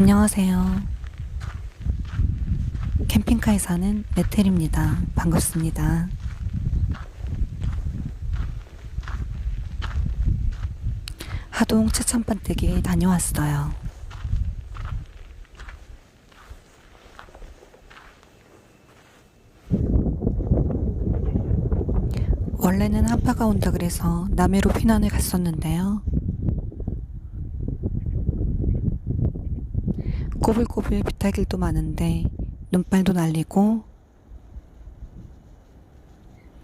안녕하세요. 캠핑카에 사는 메텔입니다. 반갑습니다. 하동 최천반댁에 다녀왔어요. 원래는 한파가 온다 그래서 남해로 피난을 갔었는데요. 꼬불꼬불 비탈길도 많은데 눈발도 날리고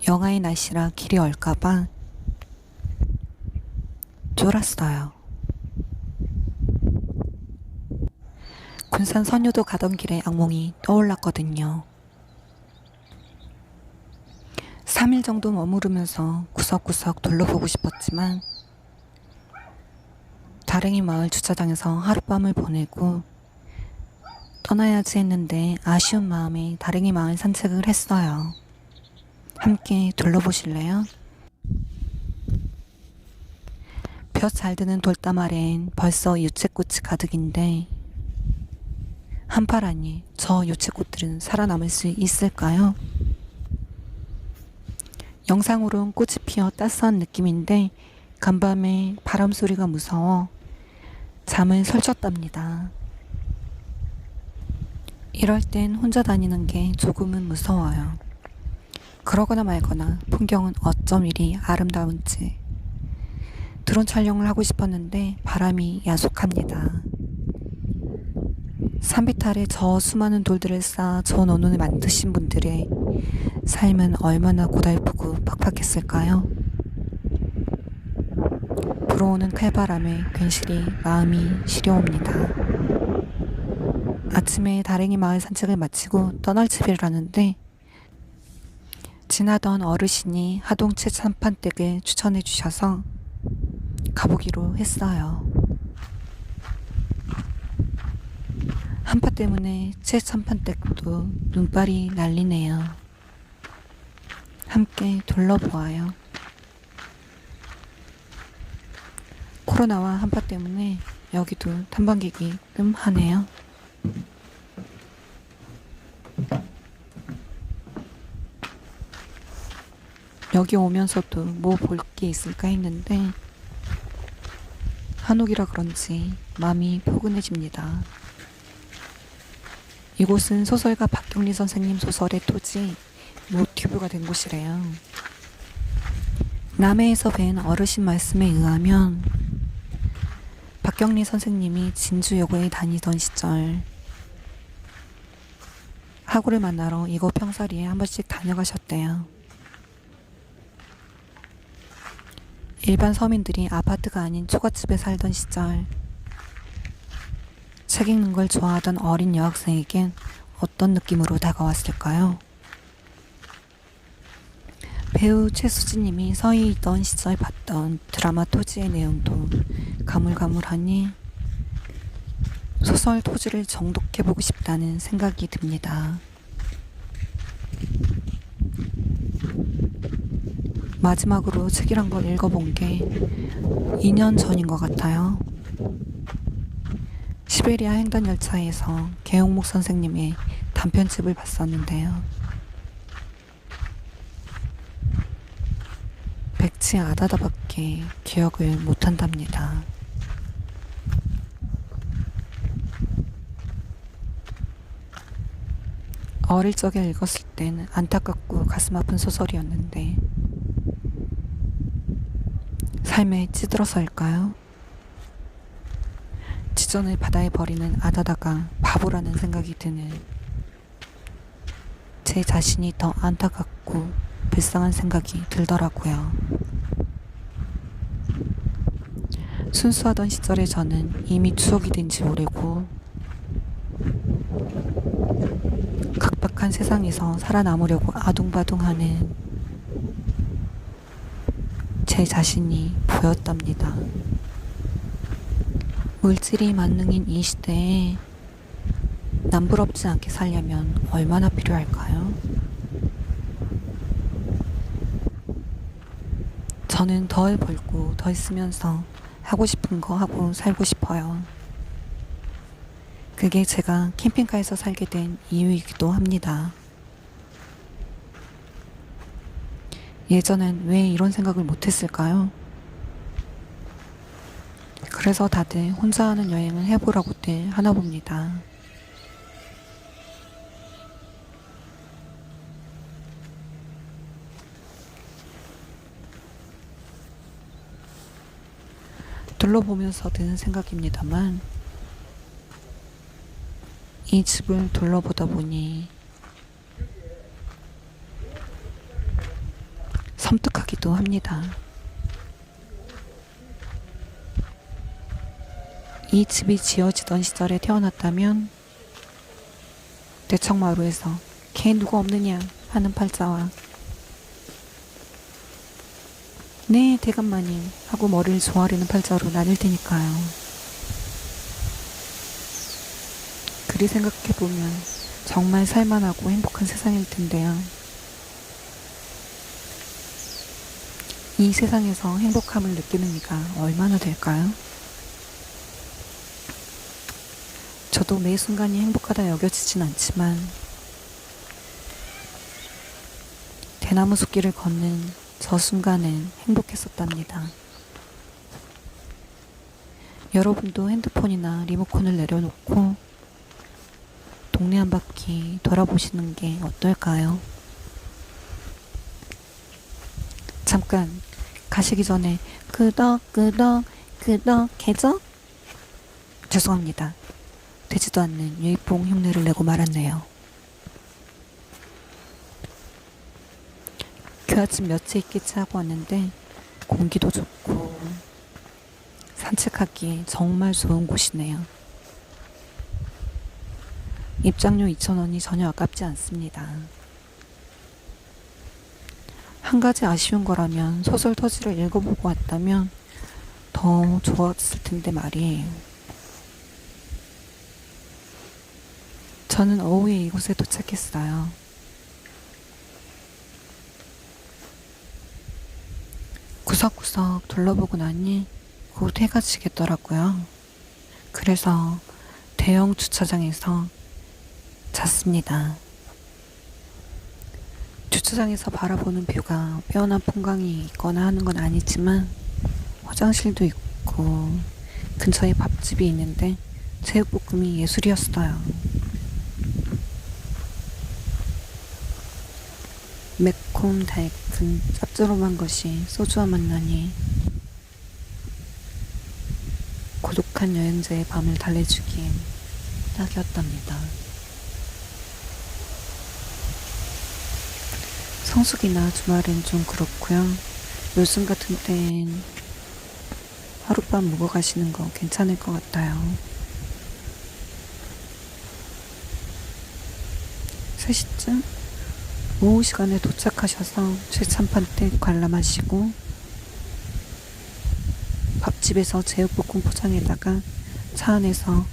영하의 날씨라 길이 얼까봐 쫄았어요. 군산 선유도 가던 길에 악몽이 떠올랐거든요. 3일 정도 머무르면서 구석구석 둘러보고 싶었지만 다랭이 마을 주차장에서 하룻밤을 보내고 떠나야지 했는데 아쉬운 마음에 다랭이 마을 산책을 했어요. 함께 둘러보실래요? 볕 잘 드는 돌담 아래엔 벌써 유채꽃이 가득인데 한파라니 저 유채꽃들은 살아남을 수 있을까요? 영상으론 꽃이 피어 따스한 느낌인데 간밤에 바람 소리가 무서워 잠을 설쳤답니다. 이럴 땐 혼자 다니는 게 조금은 무서워요. 그러거나 말거나 풍경은 어쩜 이리 아름다운지. 드론 촬영을 하고 싶었는데 바람이 야속합니다. 산비탈에 저 수많은 돌들을 쌓아 저 논을 만드신 분들의 삶은 얼마나 고달프고 팍팍했을까요? 불어오는 칼바람에 괜시리 마음이 시려옵니다. 아침에 다랭이 마을 산책을 마치고 떠날 집이라는데 지나던 어르신이 하동채 참판댁을 추천해 주셔서 가보기로 했어요. 한파 때문에 채 참판댁도 눈발이 날리네요. 함께 둘러보아요. 코로나와 한파 때문에 여기도 탐방객이 뜸하네요. 여기 오면서도 뭐 볼 게 있을까 했는데 한옥이라 그런지 마음이 포근해집니다. 이곳은 소설가 박경리 선생님 소설의 토지 모티브가 된 곳이래요. 남해에서 뵌 어르신 말씀에 의하면 박경리 선생님이 진주여고에 다니던 시절 하구를 만나러 이곳 평사리에 한 번씩 다녀가셨대요. 일반 서민들이 아파트가 아닌 초가집에 살던 시절 책 읽는 걸 좋아하던 어린 여학생에겐 어떤 느낌으로 다가왔을까요? 배우 최수진님이 서희 있던 시절 봤던 드라마 토지의 내용도 가물가물하니 소설 토지를 정독해보고 싶다는 생각이 듭니다. 마지막으로 책이란 걸 읽어본 게 2년 전인 것 같아요. 시베리아 횡단 열차에서 개용목 선생님의 단편집을 봤었는데요. 백치 아다다밖에 기억을 못한답니다. 어릴 적에 읽었을 땐 안타깝고 가슴 아픈 소설이었는데 삶에 찌들어서일까요? 지전을 바다에 버리는 아다다가 바보라는 생각이 드는 제 자신이 더 안타깝고 불쌍한 생각이 들더라고요. 순수하던 시절의 저는 이미 추억이 된지 모르고 각박한 세상에서 살아남으려고 아둥바둥하는 제 자신이 보였답니다. 물질이 만능인 이 시대에 남부럽지 않게 살려면 얼마나 필요할까요? 저는 덜 벌고 덜 쓰면서 하고 싶은 거 하고 살고 싶어요. 그게 제가 캠핑카에서 살게 된 이유이기도 합니다. 예전엔 왜 이런 생각을 못했을까요? 그래서 다들 혼자 하는 여행을 해보라고들 하나 봅니다. 둘러보면서 드는 생각입니다만, 이 집을 둘러보다 보니 섬뜩하기도 합니다. 이 집이 지어지던 시절에 태어났다면 대청마루에서 걔 누구 없느냐 하는 팔자와 네 대감마님 하고 머리를 조아리는 팔자로 나뉠 테니까요. 그리 생각해보면 정말 살만하고 행복한 세상일 텐데요. 이 세상에서 행복함을 느끼는 이가 얼마나 될까요? 저도 매 순간이 행복하다 여겨지진 않지만 대나무 숲길을 걷는 저 순간은 행복했었답니다. 여러분도 핸드폰이나 리모컨을 내려놓고 동네 한 바퀴 돌아보시는 게 어떨까요? 잠깐 가시기 전에 끄덕 끄덕 해줘? 죄송합니다. 되지도 않는 유이뽕 흉내를 내고 말았네요. 그 아침 며칠 있겠지 하고 왔는데 공기도 좋고 산책하기에 정말 좋은 곳이네요. 입장료 2,000원이 전혀 아깝지 않습니다. 한 가지 아쉬운 거라면 소설 터지를 읽어보고 왔다면 더 좋았을 텐데 말이에요. 저는 오후에 이곳에 도착했어요. 구석구석 둘러보고 나니 곧 해가 지겠더라고요. 그래서 대형 주차장에서 잤습니다. 주차장에서 바라보는 뷰가 빼어난 풍광이 있거나 하는 건 아니지만 화장실도 있고 근처에 밥집이 있는데 제육볶음이 예술이었어요. 매콤 달큰 짭조름한 것이 소주와 만나니 고독한 여행자의 밤을 달래주기엔 딱이었답니다. 성수기나 주말엔 좀 그렇고요. 요즘 같은 땐 하룻밤 묵어 가시는 거 괜찮을 것 같아요. 3시쯤? 오후 시간에 도착하셔서 최찬판 때 관람하시고 밥집에서 제육볶음 포장에다가 차 안에서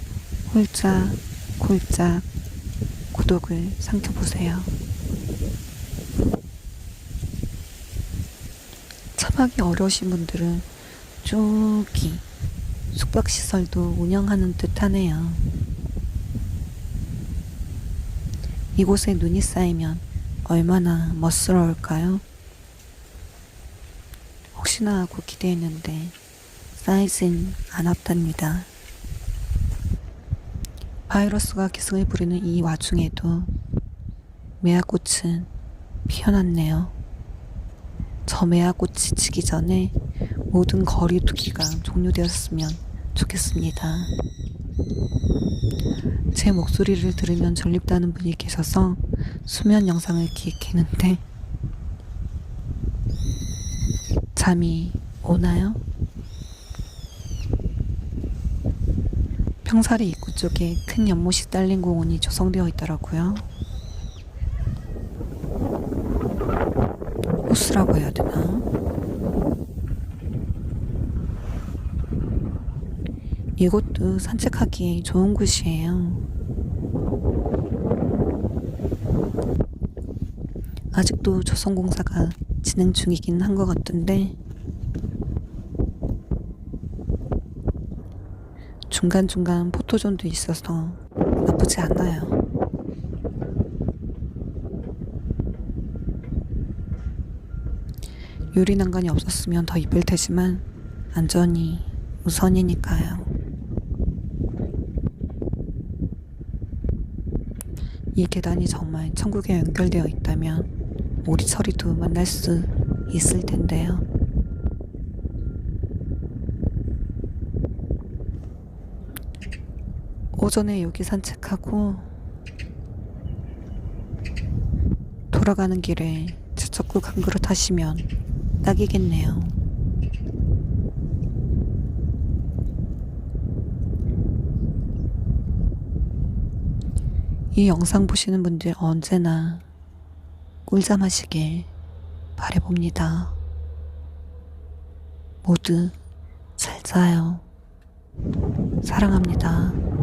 홀짝 콜짝 고독을 삼켜보세요. 차박이 어려우신 분들은 저기 숙박시설도 운영하는 듯 하네요. 이곳에 눈이 쌓이면 얼마나 멋스러울까요? 혹시나 하고 기대했는데 쌓이진 않았답니다. 바이러스가 기승을 부리는 이 와중에도 매화꽃은 피어났네요. 저 매화꽃이 지기 전에 모든 거리 두기가 종료되었으면 좋겠습니다. 제 목소리를 들으면 졸립다는 분이 계셔서 수면 영상을 기획했는데 잠이 오나요? 평사리 입구 쪽에 큰 연못이 딸린 공원이 조성되어 있더라고요. 호수라고 해야 되나? 이곳도 산책하기에 좋은 곳이에요. 아직도 조성공사가 진행 중이긴 한 것 같던데 중간중간 포토존도 있어서 나쁘지 않아요. 유리 난간이 없었으면 더 이쁠 테지만 안전이 우선이니까요. 이 계단이 정말 천국에 연결되어 있다면 철이도 만날 수 있을 텐데요. 오전에 여기 산책하고 돌아가는 길에 제철국 한 그릇 하시면 딱이겠네요. 이 영상 보시는 분들 언제나 꿀잠 하시길 바래봅니다. 모두 잘 자요. 사랑합니다.